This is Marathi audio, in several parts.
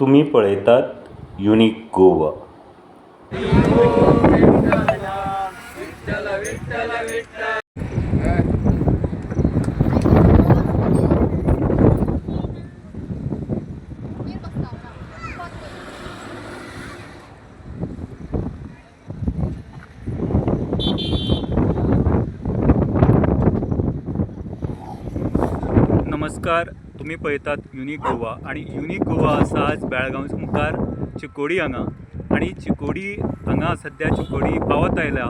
तुम्ही पळयतात युनिक गोवा. नमस्कार तुम्ही पळयतात युनिक गोवा. आणि युनिक गोवा आसा आज बेळगांवच्या मुखार चिकोडी हांगा आणि चिकोडी हांगा सध्या चिकोडी पावत आयल्या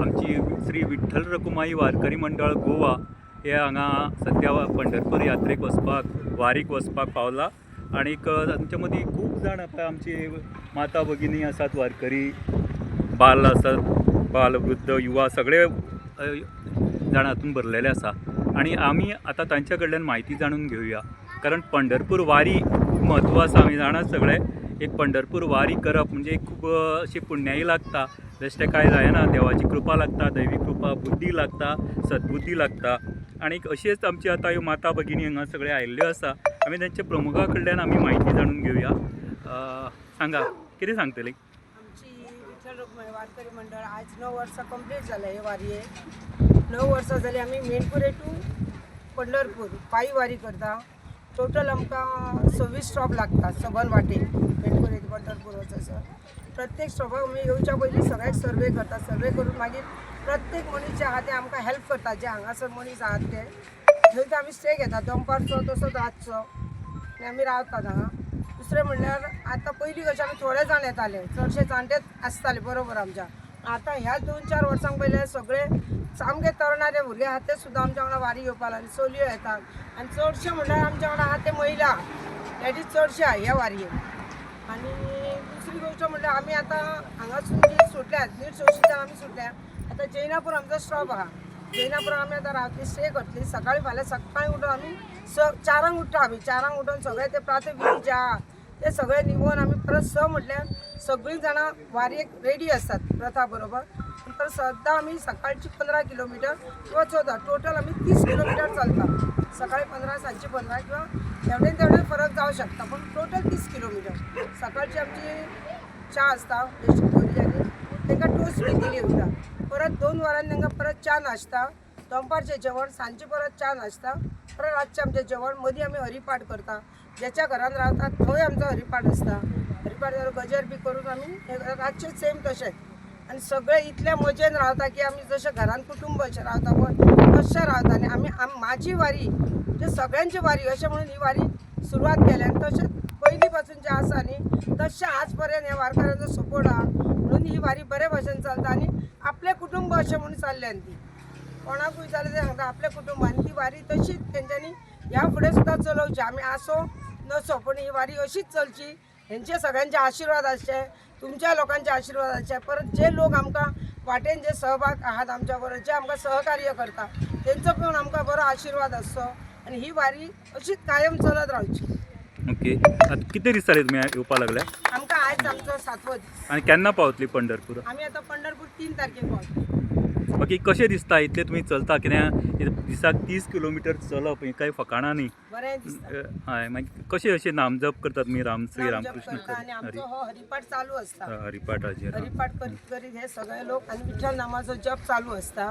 आमची श्री विठ्ठल रकुमाई वारकरी मंडळ गोवा हे हांगा सध्या पंढरपूर यात्रेक वचपाक वारीक वचपाक पावला. आनीक तांच्या मदीं खूब जाण आतां आमची माता भगिनी आसात वारकरी बाल आसात बाल वृद्ध युवा सगळे जाण हातून भरलेले आसा आणि आमी आतां तांच्या कडल्यान म्हायती जाणून घेवया कारण पंढरपूर वारी खूब म्हत्व आसा आमी जाणा सगळे. एक पंढरपूर वारी करप म्हणजे खूप खूब अशी पुण्याई लागता. बेश्टें कांय जायना देवाची कृपा लागता दैवी कृपा बुद्धी लागता सद्बुद्धी लागता. आणि अशेंच आमची आतां ह्यो माता भगिनी हांगा सगळे आयिल्ल्यो आसा आमी त्यांच्या प्रमुखा कडल्यान आमी म्हायती जाणून घेवया सांगा कितें सांगतली आमची वारकरी मंडळ आज णव वर्सां कंप्लीट झालं हे वारये णव वर्सां झाली आमी मेनपुरे टू पंढरपूर. पायी वारी करता. टोटल आमकां सव्वीस स्टॉप लागता सबन वाटे. मेणकुरे ते पंढरपूर वचसर प्रत्येक स्टॉपाक आमी येवच्या पयलीं सगळ्याक सर्वे करता सर्वे करून मागीर प्रत्येक मनीस जे आहा ते आमकां हेल्प करता जे हांगासर मनीस आहात ते. थंय ते आमी स्टे घेतात. दनपारचो तसोच रातचो आनी आमी रावतात हांगा दुसरें म्हणल्यार आतां पयलीं कशें आमी थोडे जाण येताले चडशे जाणटेच आसताले बरोबर आमच्या. आतां ह्या दोन चार वर्सांक पयले सगळे सामके तरणारे भुरगे आहात ते सुद्दां आमच्या वांगडा वारी येवपाक लागले चलयो येतात. आनी चडशे म्हणल्यार आमच्या वांगडा आहात ते महिला. लेडीज चडशे आहा ह्या वारयेक आनी दुसरी गोश्ट म्हणल्यार आमी आतां हांगासून जी सुटल्यात नीट सवशीच्यान आमी सुटल्या. आतां जैनापूर आमचो स्टॉप आहा. जैनापूर आमी आतां रावतली स्टे करतली सकाळी फाल्यां सकाळीं उठून आमी स चारांक उठ्ठा आमी चारांक उठून सगळे ते प्रातविधी जे. आहा ते सगळे निवोवन आमी परत स म्हटल्यार सगळीं जाणां वारयेक रेडी आसतात प्रथा बरोबर. तर सद्दां आमी सकाळची पंदरा किलोमिटर किंवा चवदा टोटल आमी तीस किलोमिटर चालतात. सकाळी पंदरा सांजची पंदरा किंवा तेवढे तेवढे फरक जाऊ शकता पण टोटल तीस किलोमिटर. सकाळची आमची च्या आसता बेस्ट बरी आणि तांकां टोस्ट बी दिली वयता परत दोन वरांनी तांकां परत च्या नाश्ता दनपारचें जेवण सांजचे परत च्या नाश्ता परत रातचें आमचें जेवण मदीं आमी हरिपाठ करता. ज्याच्या घरान रावतात थंय आमचो हरिपाठ आसता हरिपाठ जाल्यार गजर बी करून आमी रातचें सेम तशें आनी सगळे इतले मजेन रावता की आमी जशें घरान कुटुंब अशें रावता पळय तशें रावता आनी आमी म्हाजी वारी म्हणजे सगळ्यांची वारी अशें म्हणून ही वारी सुरवात केल्या आनी तशें पयलीं पासून जें आसा न्ही तशें आज पर्यंत ह्या वारकऱ्यांचो सपोर्ट आहा म्हणून ही वारी बरे भाशेन चलता आनी आपलें कुटुंब अशें म्हणून चल्ल्यान ती. कोणाकूय जाल्यार ते सांगता आपल्या कुटुंबान. ती वारी तशीच तेंच्यांनी ह्या फुडें सुद्दां चलोवची आमी आसो नसो पण ही वारी अशीच चलची. हेंचे सगळ्यांचे आशिर्वाद आसचे तुमच्या लोकांचे आशिर्वाद आसचे परत जे लोक आमकां वाटेन जे सहभाग आहात आमच्या बरोबर जे आमकां सहकार्य करता तेंचो पण आमकां बरो आशिर्वाद आसचो आनी ही वारी अशीच कायम चलत रावची ओके. आता किती दीस जाले तुम्ही येवपा लागल्या? आमकां आयज आमचो सातवो दीस आणि केन्ना पावतली पंढरपूर? आमी आतां पंढरपूर तीन तारखेक पावता बाकी कशें दिसता? इतले तुमी चलता कित्याक दिसाक तीस किलोमिटर चलप हें कांय फकाणां न्ही. हय मागीर कशें अशें नामजप करता तुमी राम श्री रामकृष्ण हो हरिपाठ चालू आसता हरिपाठाचेर हरिपाठ करीत करीत हे सगळे लोक आनी विठ्ठल नामाचो जप चालू आसता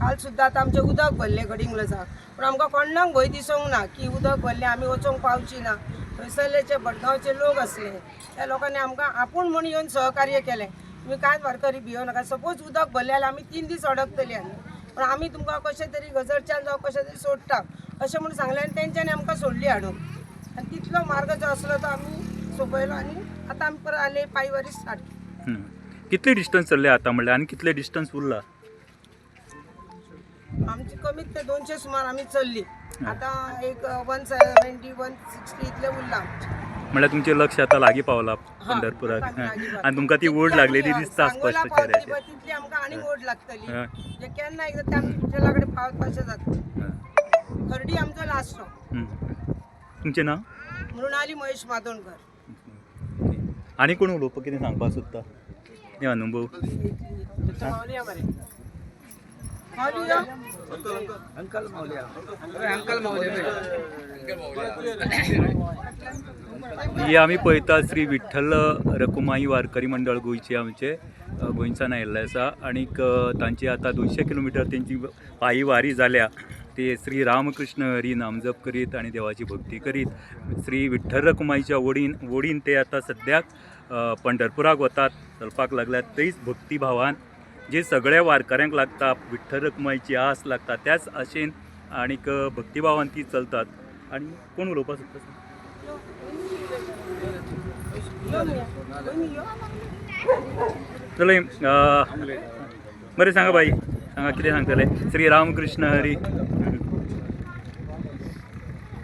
काल सुद्दां आतां आमचें उदक भरलें गडिंग्लजाक पूण आमकां कोणाक भंय दिसूंक ना की उदक भरलें आमी वचोंक पावची ना. थंयसरलेचे भटगांवचे लोक आसले त्या लोकांनी आमकां आपूण म्हूण येवन सहकार्य केलें. तुमी कांयच वारकरी भियो नाका. सपोज उदक भरलें जाल्यार आमी तीन दीस अडकतलीं आनी पण आमी तुमकां कशें तरी गजरच्यान जावं कशें तरी सोडटा अशें म्हणून सांगलें आनी तेंच्यांनी आमकां सोडली हाडून. आनी तितलो मार्ग जो आसलो तो आमी सोंपयलो आनी आतां आमी परत आले पांयवारी स्टार्ट. कितले डिस्टन्स चल्ले आतां म्हणल्यार आनी कितले डिस्टन्स उरला? आमची कमीत ते दोनशे सुमार आमी चलली. आता एक वन सेव्हन्टी वन सिक्स्टी इतले उरला म्हणल्यार तुमचें लक्ष आतां लागीं पावला पंढरपुराक. पावली. आनी तुमकां ती ओढ लागलेली दिसता स्पश्ट पण तितली आमकां आनी ओढ लागतली. जे केन्ना एकदां ते आमी विठ्ठला कडेन कशें जाता. खर्डी आमचो लास्ट. तुमचें नांव? मृणाली महेश मातोंडकर आनी कोण उलोवपाक कितें सांगपाक सोदता हे अनुभव माऊली ही आमी पळयतात श्री विठ्ठल रकुमाई वारकरी मंडळ गोंयचे आमचे गोंयच्यान आयिल्ले आसा आनीक तांची आतां दोनशे किलोमिटर तेंची पायी वारी जाल्या ते श्री रामकृष्ण हरी नामजप करीत आनी देवाची भक्ती करीत. श्री विठ्ठल रकुमाईच्या वडीन वडीन ते आतां सद्याक पंढरपुराक वतात. चलपाक लागल्यात. थंयच भक्ती भावान जे सगळ्या वारकऱ्यांक लागता विठ्ठल रकुमाईची आस लागता त्याच आशेन आणीक अ, भक्तिभावान ती चलतात. आनी कोण उलोवपाक सोदता. चलो बरें सांगा बाई. सांगा कितें सांगतले श्री रामकृष्ण हरी. सांगा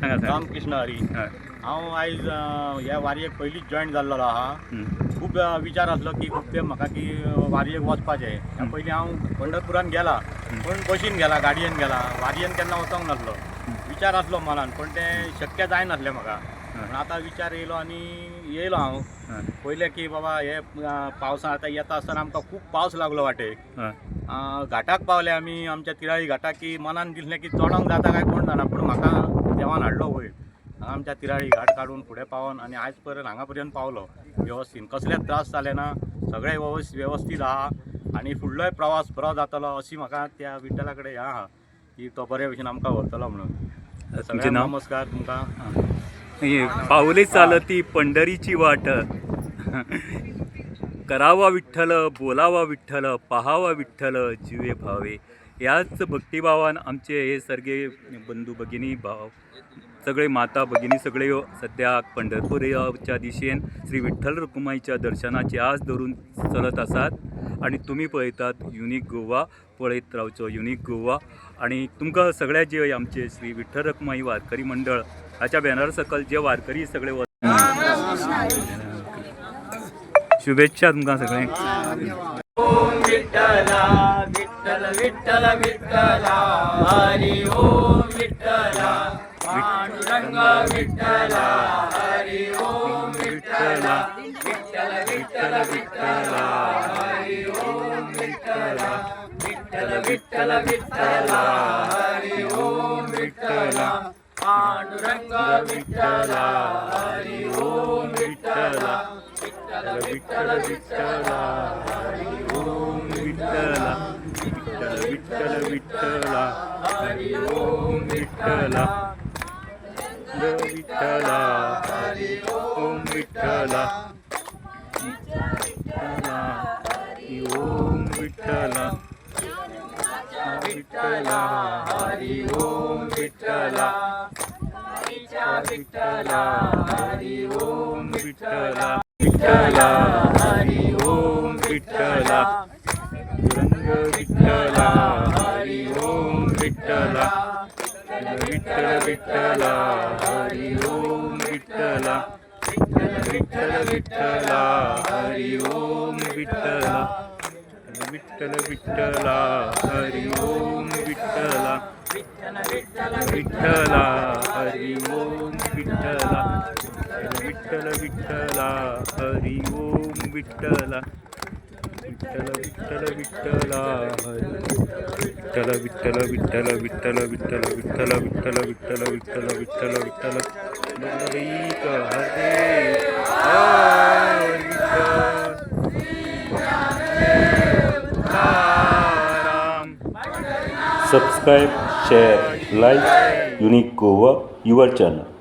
सांगा. रामकृष्ण हरी. हय. हांव आयज ह्या वारयेक पयलींच जॉयन जाल्लो आहा. खूब विचार आसलो की खूब म्हाका की वारयेक वचपाचें पयलीं हांव पंढरपुरान गेला पूण बशीन गेला गाडयेन गेला. वारयेन केन्ना वचोंक नासलो विचार आसलो मनान पण तें शक्य जायनासलें म्हाका पूण आतां विचार येयलो आनी येयलो हांव. पयलें की बाबा हे अ, पावसान आतां येता आसतना आमकां खूब पावस लागलो वाटेक घाटाक पावले आमी आमच्या तिराळी घाटाक की मनान दिसलें की चोडोंक जाता काय कोण जाणा पूण म्हाका देवान हाडलो वयर आमच्या तिराळी घाट काडून फुडें पावोन आनी आयज पर्यंत हांगा पर्यंत पावलो. वेवस्थीत कसलेच त्रास जाले ना? सगळें वेवस वेवस्थीत आहा. आनी फुडलोय प्रवास बरो जातलो अशी म्हाका त्या विठ्ठला कडेन हें आहा. की तो बरे भशेन आमकां व्हरतलो म्हणून. नांव? नमस्कार. तुमकां? पावले चालती पंढरीची वाट. करावा विठ्ठल बोलावा विठ्ठल पहावा विठ्ठल जिवे भावे. ह्याच भक्तिभावान आमचे हे सर्गे बंधू भगिनी भाव सगळे माता भगिनी सगळे सद्याक पंढरपूरच्या दिशेन श्री विठ्ठल रुक्माईच्या दर्शनाची आस धरून चलत आसात आणि तुम्ही पळयतात युनिक गोवा पळयत रावचो युनिक गोवा. आणि तुमकां सगळ्या जे आमचे श्री विठ्ठल रुक्माई वारकरी मंडळ हाच्या बॅनर सकल जे वारकरी सगळे शुभेच्छा तुमकां सगळ्यांक विठ्ठला विठ्ठल विठ्ठल विठ्ठला. हरी ओम विठ्ठला. பாண்டுரங்க விட்டலா ஹரி ஓம் விட்டலா விட்டல விட்டல விட்டலா ஹரி ஓம் விட்டலா விட்டல விட்டல விட்டலா ஹரி ஓம் விட்டலா பாண்டுரங்க விட்டலா ஹரி ஓம் விட்டலா விட்டலா விட்டலா விட்டலா விட்டலா. विठ्ठला. हरी ओम विठ्ठला. विठ्ठला. हरी ओम विठ्ठला. विठ्ठला. हरी ओम विठ्ठला. विठ्ठला. हरी ओम विठ्ठला. विठ्ठला. हरी ओम विठ्ठला. रंग विठ्ठला. हरी ओम विठ्ठला. விட்டல விட்டலா ஹரி ஓம் விட்டலா. விட்டல விட்டல விட்டலா ஹரி ஓம் விட்டலா. விட்டல விட்டலா ஹரி ஓம் விட்டலா. விட்டலா ஹரி ஓம் விட்டலா. விட்டல விட்டலா ஹரி ஓம் விட்டலா. विठ्ठल विठ्ठल विठ्ठला हरी विठ्ठल विठ्ठल विठ्ठल विठ्ठल विठ्ठल विठ्ठल विठ्ठल विठ्ठल विठ्ठल विठ्ठल विठ्ठल मंगलिक हरे subscribe share like unique Goa like channel